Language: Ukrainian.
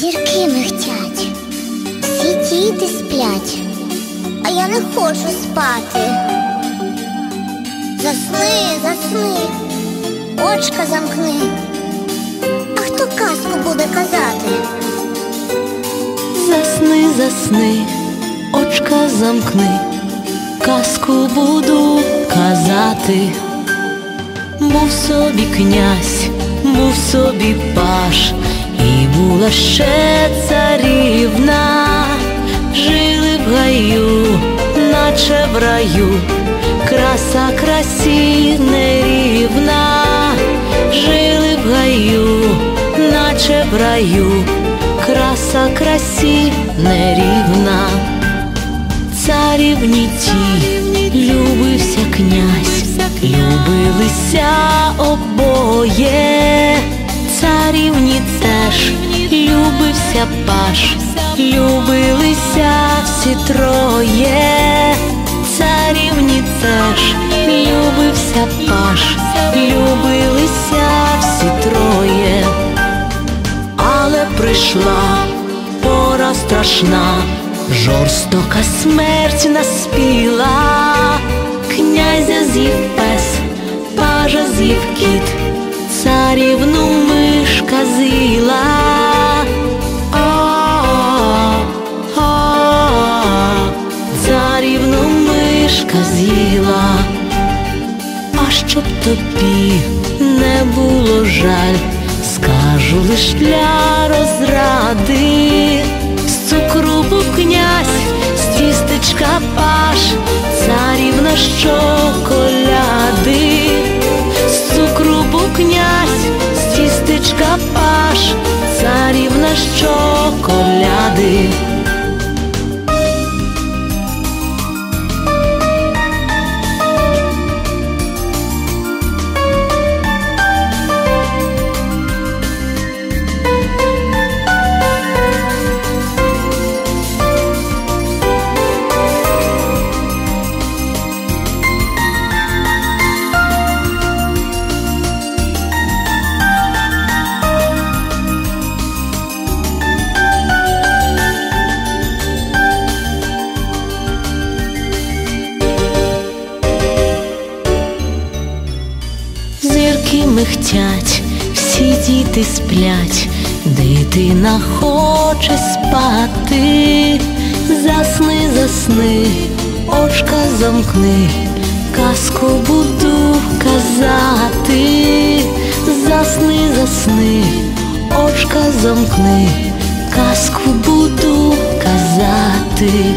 Зірки михтять, всі діти сплять, а я не хочу спати. Засни, засни, очка замкни. А хто казку буде казати? Засни, засни, очка замкни, казку буду казати. Був собі князь, був собі паш, і була ще царівна, жили в гаю, наче в раю, краса красі нерівна, жили в гаю, наче в раю, краса красі нерівна. Царівні ті любився князь, любилися обоє, царівні теж любився паш, любилися всі троє, царівні теж любився паш, любилися всі троє, але прийшла пора страшна. Жорстока смерть наспіла, князя з'їв пес, пажа з'їв кіт, царівну Царівну мишка з'їла, а щоб тобі не було жаль, скажу лиш для розради. З цукру був князь, з тістечка паш, царівна щоколяди, з цукру був князь, з тістечка паш, царівна щоколяди. Зірки михтять, всі діти сплять, дитина хоче спати, засни, засни, очка замкни, казку буду казати, засни, засни, очка замкни, казку буду казати.